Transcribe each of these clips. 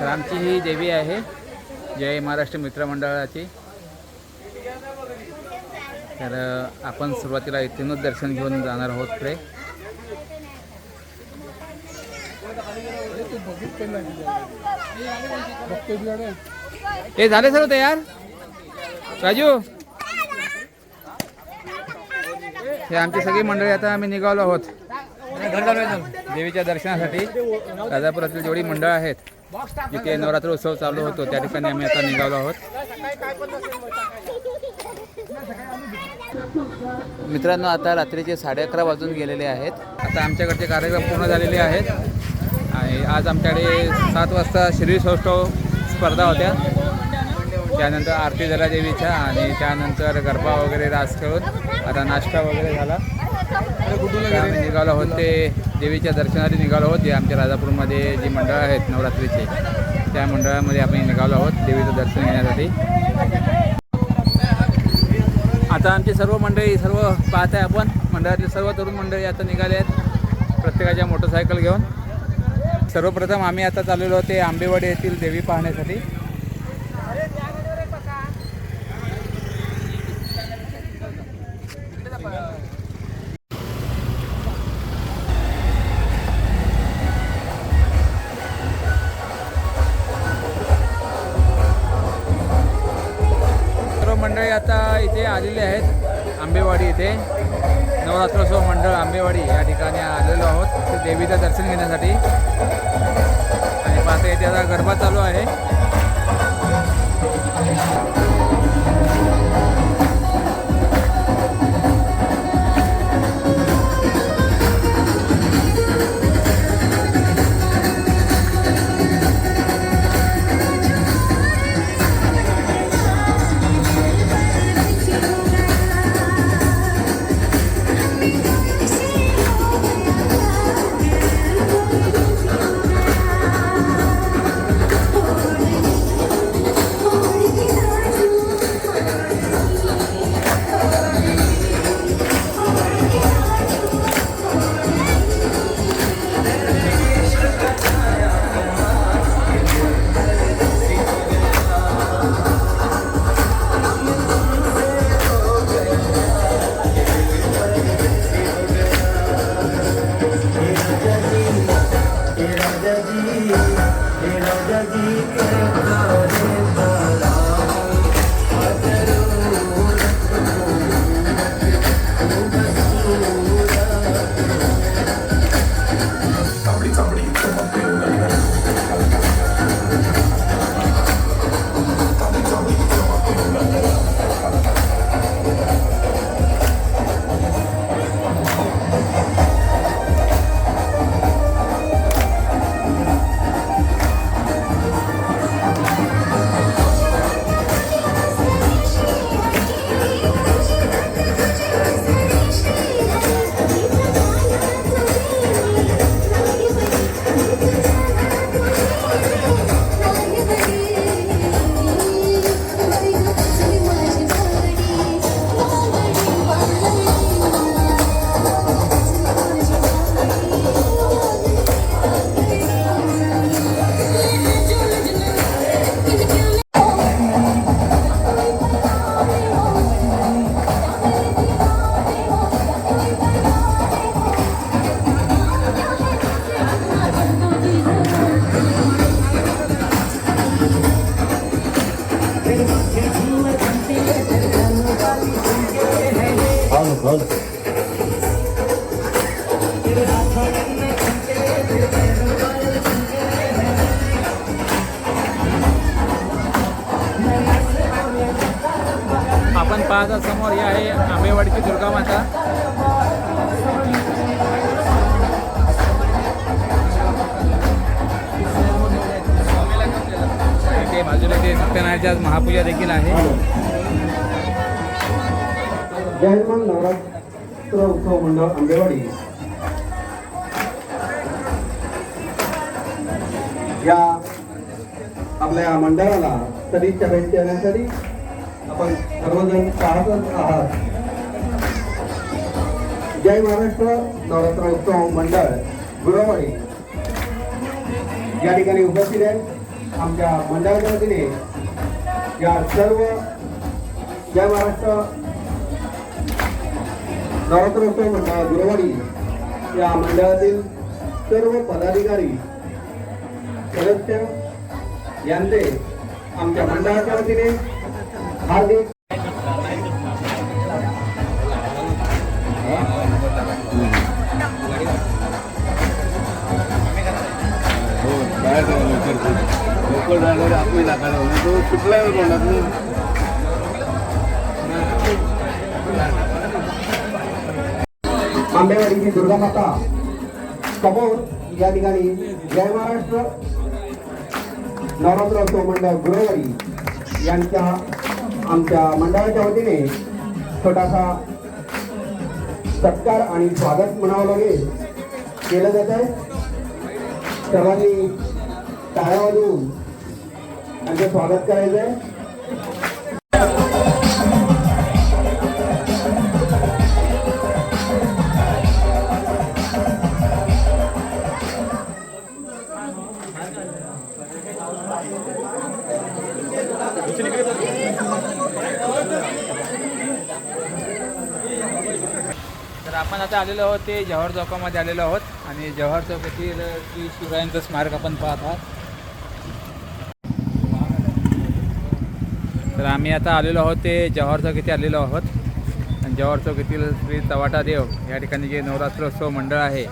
तर आमची ही देवी आहे जय महाराष्ट्र मित्रमंडळाची तर आपण सुरुवातीला इथूनच दर्शन घेऊन जाणार आहोत पुढे. हे झाले सर तयार? राजू? हे आमची सगळी मंडळी आता आम्ही निघालो आहोत. देवीच्या दर्शनासाठी. राजापुरातील जेवढी मंडळ आहेत जिथे नवरात्र उत्सव चालू होतो त्या ठिकाणी आम्ही आता निघालो आहोत. मित्रांनो आता रात्रीचे साडे अकरा वाजून गेलेले आहेत. आता आमच्याकडचे कार्यक्रम पूर्ण झालेले आहेत. आणि आज आमच्याकडे सात वाजता श्री सौष्ठव स्पर्धा होत्या. त्यानंतर आरती झाला देवीच्या आणि त्यानंतर गरबा वगैरे रास खेळून आता नाश्ता वगैरे झाला. निघालो आहोत ते देवीच्या दर्शनासाठी निघालो आहोत. जे आमच्या राजापूरमध्ये जी मंडळं आहेत नवरात्रीचे त्या मंडळामध्ये आम्ही निघालो आहोत देवीचं दर्शन घेण्यासाठी. आता आमची सर्व मंडळी सर्व पाहत आहे आपण. मंडळातले सर्व तरुण मंडळी आता निघाले आहेत. प्रत्येकाच्या मोटरसायकल घेऊन. सर्वप्रथम आम्ही आता चाललेलो होते आंबेवाडी येथील देवी पाहण्यासाठी. आलेले आहेत आंबेवाडी इथे. नवरात्रोत्सव मंडळ आंबेवाडी या ठिकाणी आलेलो आहोत. देवीचं दर्शन घेण्यासाठी. आणि पाहता इथे आता गरबा चालू आहे. समोर ही आहे आंबेवाडीची दुर्गा माता. इथे बाजूला ते सत्यनारायणची आज महापूजा देखील आहे. जयमान नवरात्र उत्सव मंडळ आंबेवाडी. या आपल्या मंडळाला सदिच्छा भेट देण्यासाठी आपण सर्वजण पाहतच आहात. जय महाराष्ट्र नवरात्र उत्सव मंडळ गुरुवारी. या ठिकाणी उपस्थित आहे आमच्या मंडळाच्या वतीने या सर्व जय महाराष्ट्र नवरात्रोत्सव मंडळ गुरुवारी. या मंडळातील सर्व पदाधिकारी सदस्य यांचे आमच्या मंडळाच्या वतीने हार्दिक हो बाहेर लवकर लोकल ड्रायव्हर आपली टाकायला तो सुटलाय तोंडात आंबेवाडीची दुर्गा माता समोर या ठिकाणी जय महाराष्ट्र. नवरात्रोत्सव मंडळ गुरुवारी यांच्या आमच्या मंडळाच्या वतीने छोटासा सत्कार आणि स्वागत म्हणावं लागेल. केलं जात आहे. सर्वांनी टाळ्या वाजवून त्यांचं स्वागत करायचं आहे आपण आता आलेलो आहोत ते जवाहर चौकामध्ये आलेलो आहोत. आणि जवाहर चौकातील श्री शिवरायांचं स्मारक आपण पाहत आहात. तर आम्ही आता आलेलो आहोत ते जवाहर चौक इथे आलेलो आहोत. आणि जवाहर चौक येथील श्री चवाटा देव या ठिकाणी जे नवरात्रोत्सव मंडळ आहे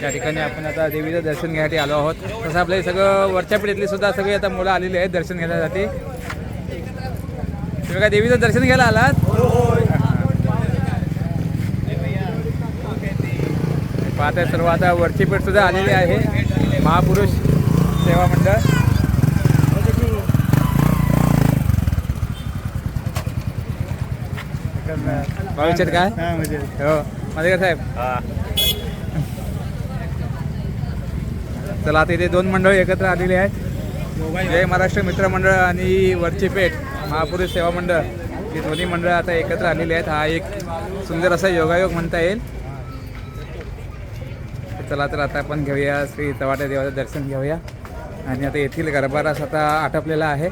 त्या ठिकाणी आपण आता देवीचं दर्शन घ्यायसाठी आलो आहोत. तसं आपलं हे सगळं वरच्या पिढीतली सुद्धा सगळी आता मुलं आलेली आहेत दर्शन घेण्यासाठी. तुम्ही काय देवीचं दर्शन घ्यायला आलात? पाहताय सर्व. आता वरची पेठ सुद्धा आलेली आहे. महापुरुष सेवा मंडळ. भविष्यात काय? हो माझे साहेब. चला आता इथे दोन मंडळ एकत्र आलेली आहेत. जय महाराष्ट्र मित्र मंडळ आणि वरची पेठ महापुरुष सेवा मंडळ. ही दोन्ही मंडळ आता एकत्र आलेली आहेत. हा एक सुंदर असा योगायोग म्हणता येईल. चला तर आता आपण घेऊया श्री चव्हाट्या देवाचं दर्शन घेऊया. आणि आता येथील गरबारास आता आटपलेला आहे.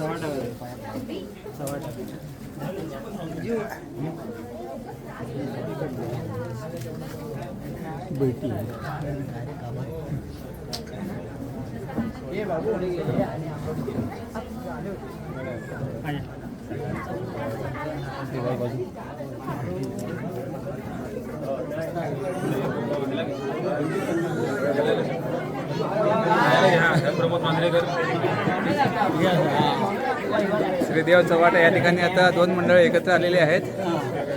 सव्वा टाका सव्वा टाका बेटी. प्रमोद मांजरेकर. श्रीदेव चव्हाटा या ठिकाणी आता दोन मंडळ एकत्र आलेले आहेत.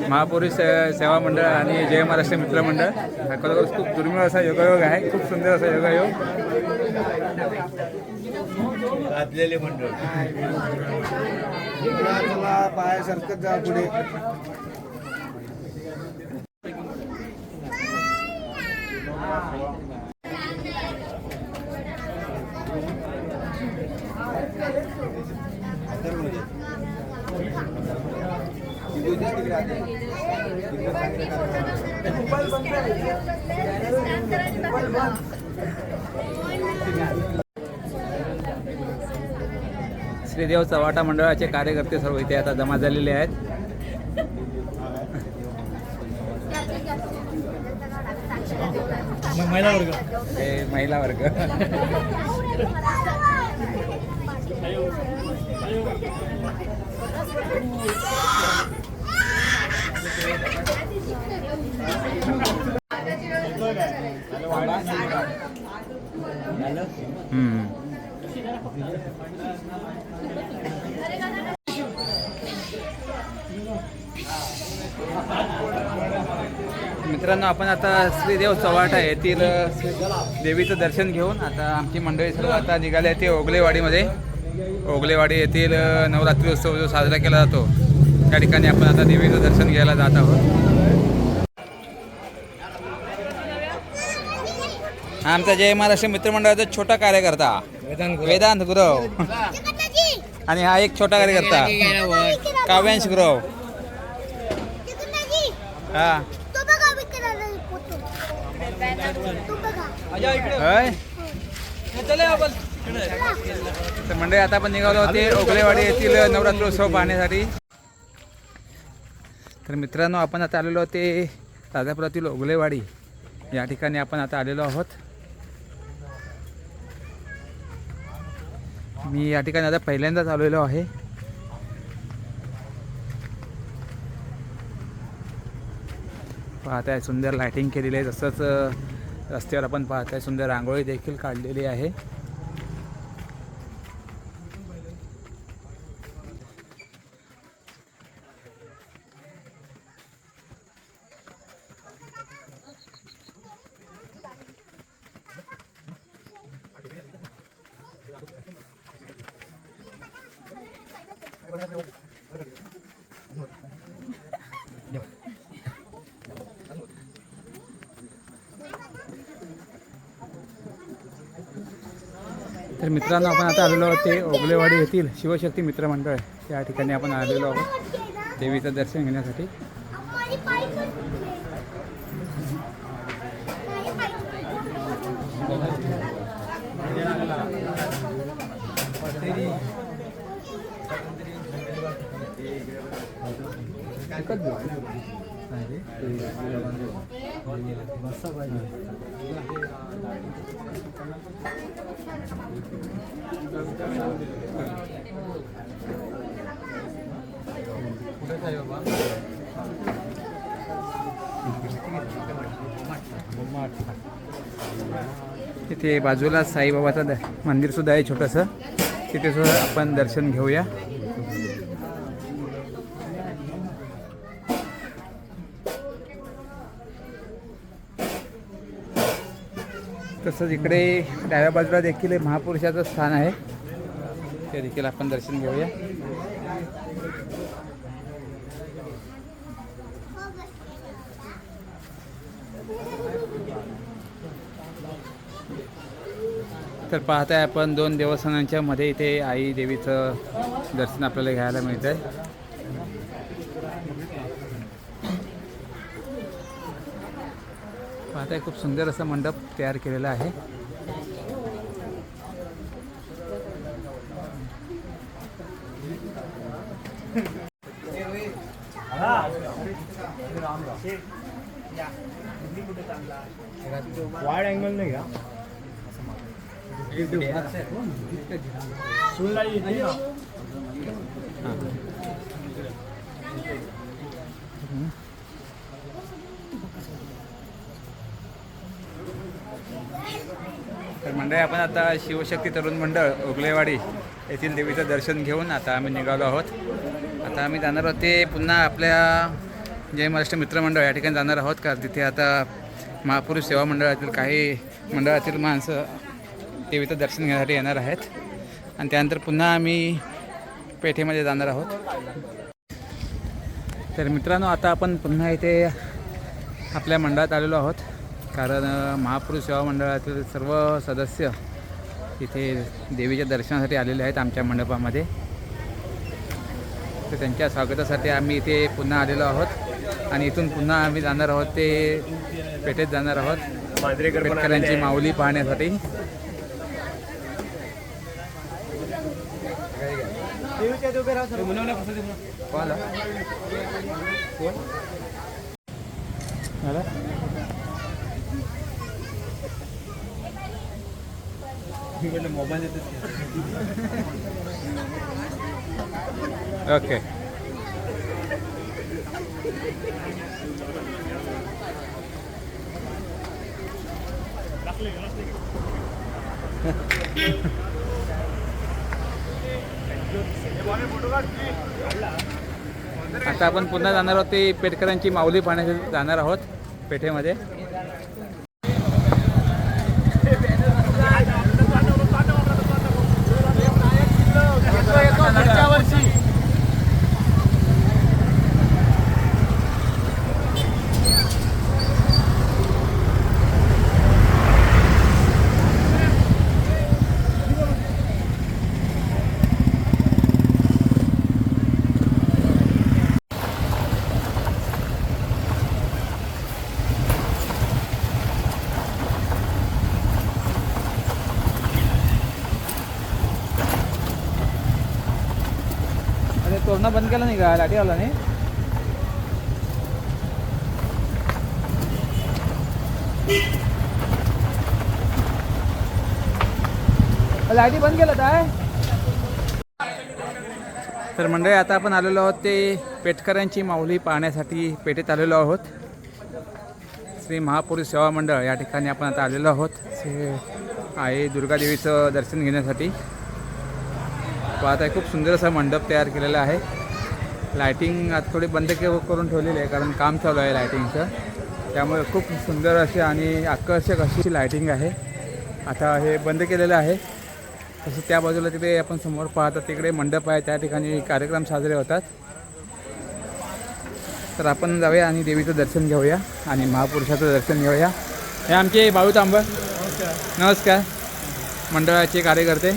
महापुरुष से- सेवा मंडळ आणि जय महाराष्ट्र मित्र मंडळ. हा खरोखर खूप दुर्मिळ असा योगायोग आहे. खूप सुंदर असा योगायोग. घातलेले मंडळ. पाय सरकत जा पुढे. श्रीदेव चव्हाटा मंडळाचे कार्यकर्ते सर्व इथे आता जमा झालेले आहेत हे महिला वर्ग. मित्रांनो आपण आता श्रीदेव चव्हाटा येथील देवीचं दर्शन घेऊन आता आमची मंडळी सर्व आता निघाली आहे ते ओगलेवाडीमध्ये. ओगलेवाडी येथील नवरात्री उत्सव जो साजरा केला जातो. त्या ठिकाणी आपण आता देवीचं दर्शन घ्यायला जात आहोत. हा आमचा जय महाराष्ट्र मित्रमंडळाचा छोटा कार्यकर्ता. वेदांत गुरव. आणि हा एक छोटा कार्यकर्ता. काव्यांश गुरव. हा. तर मंडळी आता आपण निघालो होते ओगलेवाडी येथील नवरात्रोत्सव पाहण्यासाठी. तर मित्रांनो आपण आता आलेलो ते राजापुरातील ओगलेवाडी. या ठिकाणी आपण आता आलेलो आहोत. मी या ठिकाणी आता पहिल्यांदाच आलेलो आहे. पाहताय सुंदर लायटिंग केलेली आहे. तसंच रस्त्यावर आपण पाहताय सुंदर रांगोळी देखील काढलेली आहे. तर मित्रांनो आपण आता आलेलो आहोत ते ओबलेवाडी येथील शिवशक्ती मित्रमंडळ या ठिकाणी आपण आलेलो आहोत देवीचं दर्शन घेण्यासाठी. तिथे बाजूला साईबाबाचं द मंदिर सुद्धा आहे छोटंसं. तिथे सुद्धा आपण दर्शन घेऊया. तसंच इकडे डाव्या बाजूला देखील महापुरुषाचं स्थान आहे. ते देखील आपण दर्शन घेऊया. तर पाहताय आपण दोन देवस्थानांच्या मध्ये इथे आई देवीचं दर्शन आपल्याला घ्यायला मिळत आहे पाहताय खूप सुंदर असं मंडप तयार केलेला आहे. वाईड अँगल नाही का? तर मंडळी आपण आता शिवशक्ती तरुण मंडळ उगलेवाडी येथील देवीचं दर्शन घेऊन आता आम्ही निघालो आहोत. आता आम्ही जाणार आहोत ते पुन्हा आपल्या जय महाराष्ट्र मित्रमंडळ या ठिकाणी जाणार आहोत का तिथे आता महापुरुष सेवा मंडळातील काही मंडळातील माणसं देवीचं दर्शन घेण्यासाठी येणार आहेत. आणि त्यानंतर पुन्हा आम्ही पेठेमध्ये जाणार आहोत. तर मित्रांनो आता आपण पुन्हा इथे आपल्या मंडळात आलेलो आहोत. कारण महापुरुष सेवा मंडळातील सर्व सदस्य इथे देवीच्या दर्शनासाठी आलेले आहेत आमच्या मंडपामध्ये. तर त्यांच्या स्वागतासाठी आम्ही इथे पुन्हा आलेलो आहोत. आणि इथून पुन्हा आम्ही जाणार आहोत ते पेठेत जाणार आहोत. आहे. माऊली पाहण्यासाठी. कोण आला? कोण? आला? Mobile okay. आता आपण पुन्हा जाणार आहोत ते पेटकरांची माऊली पाहण्यासाठी जाणार आहोत पेठेमध्ये. पुन्हा बंद केलं नाही का? लाठी नाही? लाईटी बंद केलं काय तर मंडळी आता आपण आलेलो आहोत ते पेटकरांची माऊली पाहण्यासाठी पेठेत आलेलो आहोत. श्री महापुरुष सेवा मंडळ या ठिकाणी आपण आता आलेलो आहोत. श्री आई दुर्गादेवीचं दर्शन घेण्यासाठी. पाहत आहे खूप सुंदर असा मंडप तयार केलेला आहे. लायटिंग आता थोडी बंद के करून ठेवलेली आहे कारण काम चालू आहे लायटिंगचं त्यामुळे खूप सुंदर अशी आणि आकर्षक अशी लायटिंग आहे. आता हे बंद केलेलं आहे. तसं त्या बाजूला तिथे आपण समोर पाहतात तिकडे मंडप आहे त्या ठिकाणी कार्यक्रम साजरे होतात. तर आपण जाऊया आणि देवीचं दर्शन घेऊया आणि महापुरुषाचं दर्शन घेऊया. हे आमचे बाळू तांबळ नमस्कार. मंडळाचे कार्यकर्ते.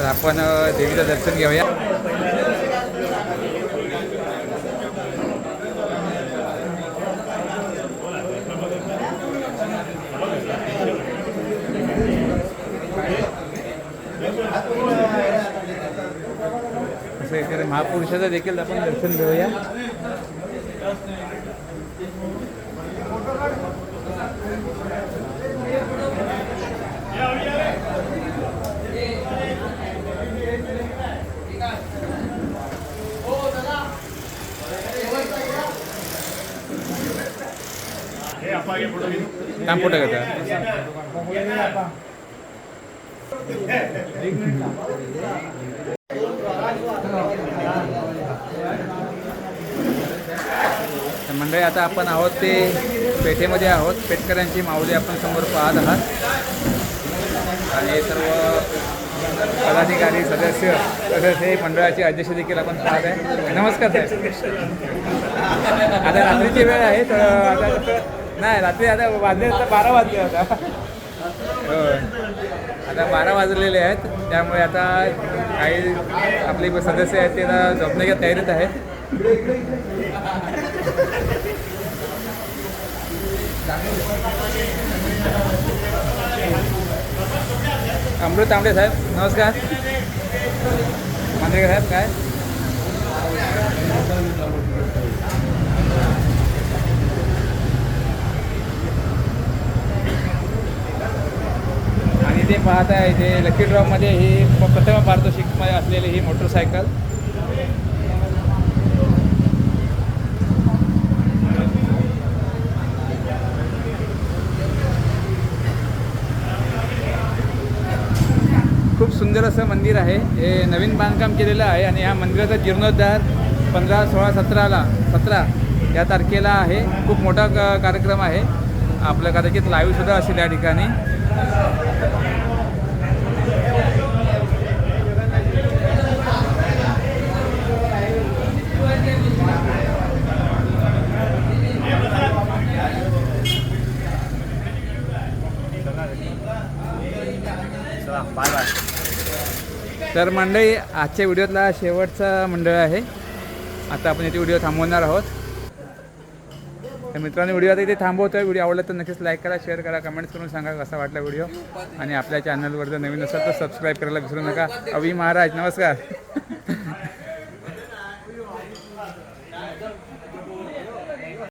तर आपण देवीचं दर्शन घेऊया. महापुरुषाचं देखील आपण दर्शन घेऊया. काम कुठं घेता तर मंडळी आता आपण आहोत ते पेठेमध्ये आहोत. पेटकऱ्यांची माऊली आपण समोर पाहत आहात. आणि सर्व पदाधिकारी सदस्य तसेच हे मंडळाचे अध्यक्ष देखील आपण पाहत आहे. नमस्कार साहेब. आता रात्रीची वेळ आहे तर आता नाही रात्री आता वाजले तर बारा वाजले आता. आता बारा वाजलेले आहेत त्यामुळे आता काही आपले सदस्य आहेत ते आता झोपण्याच्या तयारीत आहेत. अमृत तांबडे साहेब नमस्कार. मांजरेकर साहेब काय? इथे ते पाहत आहे इथे लकी ड्रॉमध्ये ही प्रथम पारितोषिकमध्ये असलेली ही मोटरसायकल खूप सुंदर असं मंदिर आहे. हे नवीन बांधकाम केलेलं आहे आणि या मंदिराचा जीर्णोद्धार पंधरा सोळा सतराला सतरा या तारखेला आहे. खूप मोठा कार्यक्रम आहे. आपलं कदाचित लाईव्हसुद्धा असेल या ठिकाणी. तर मंडळी आजच्या व्हिडिओतला शेवटचा मंडळ आहे. आता आपण इथे व्हिडिओ थांबवणार आहोत. तर मित्रांनो व्हिडिओ आता इथे थांबवतो आहे व्हिडिओ आवडला तर नक्कीच लाईक करा शेअर करा कमेंट्स करून सांगा कसा वाटला व्हिडिओ. आणि आपल्या चॅनलवर जर नवीन असाल तर सबस्क्राईब करायला विसरू नका. अवी महाराज नमस्कार.